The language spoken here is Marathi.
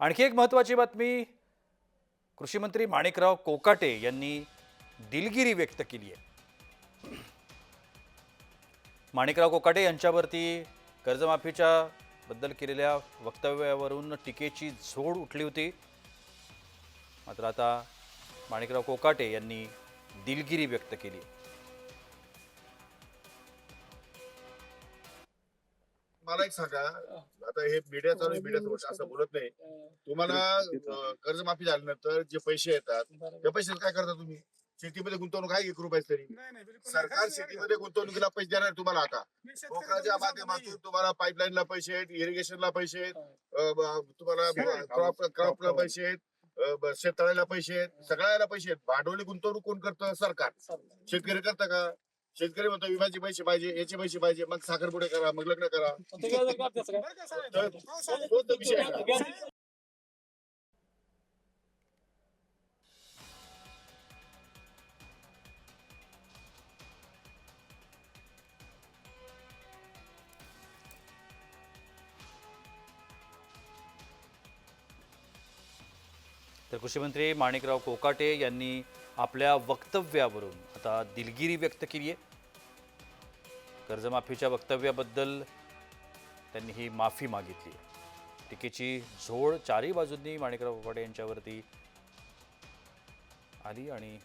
आणखी एक महत्त्वाची बातमी कृषीमंत्री माणिकराव कोकाटे यांनी दिलगिरी व्यक्त केली आहे. माणिकराव कोकाटे यांच्यावरती कर्जमाफीच्या बद्दल केलेल्या वक्तव्यावरून टीकेची झोड उठली होती. मात्र आता माणिकराव कोकाटे यांनी दिलगिरी व्यक्त केली मला एक सांगा. आता हे मीडिया चालू मीडियाचं वर्ष असं बोलत नाही. तुम्हाला कर्जमाफी झाल्यानंतर जे पैसे येतात त्या पैशात काय करता तुम्ही? शेतीमध्ये गुंतवणूक आहे एक रुपयाच तरी. सरकार शेतीमध्ये गुंतवणुकीला पैसे देणार आहे तुम्हाला आता. पोखराच्या माध्यमातून तुम्हाला पाईपलाईनला पैसे आहेत इरिगेशनला पैसे आहेत तुम्हाला क्रॉप क्रॉपला पैसे आहेत शेततळ्याला पैसे आहेत सगळ्याला पैसे आहेत. भांडवली गुंतवणूक कोण करतं? सरकार. शेतकरी करतं का? शेतकरी म्हणतो विम्याचे पैसे पाहिजे याचे पैसे पाहिजे मग साखरपुडे करा मग लग्न करा तर विषय आहे का? तर कृषीमंत्री माणिकराव कोकाटे यांनी आपल्या वक्तव्यावरून आता दिलगिरी व्यक्त केली आहे. कर्जमाफीच्या वक्तव्याबद्दल त्यांनी ही माफी मागितली आहे. टीकेची झोड चारही बाजूंनी माणिकराव कोकाटे यांच्यावरती आली आणि